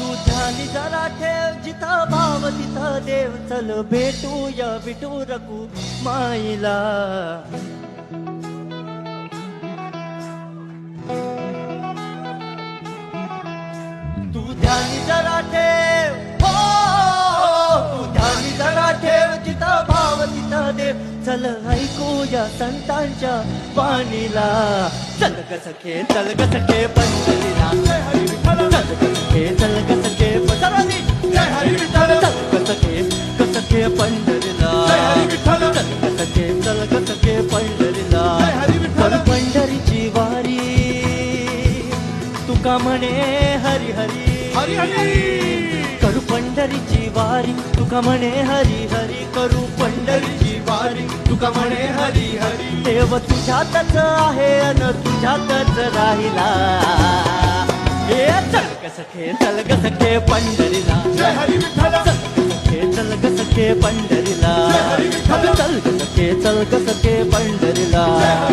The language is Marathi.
तू ध्यानी जरा ठेव जिथं भाव तिथं देव. चल भेटूया विठू रकू माईला. तू ध्यानी जरा ठेव हो तू ध्यानी जरा ठेव जिथं भाव तिथं देव. चल ऐकूया संतांच्या पाणीला चल ग सखे चल ग सखे चल ग सखे ग सखे पंढरीला चल ग सखे चल ग सखे पंढरीला पंढरीची वारी तुका म्हणे हरी हरी हरी हरी करू पंढरीची वारी तुका म्हणे हरी हरी करू पंढरीची वारी तुका म्हणे हरी हरी देव तुझ्यातच आहे अन तुझ्यातच राहिला हे चल ग सखे चल ग सखे पंढरीला हरी विठ्ठल सखे चल ग सखे पंढरीला जय हरी विठ्ठल. चल ग सखे चल ग सखे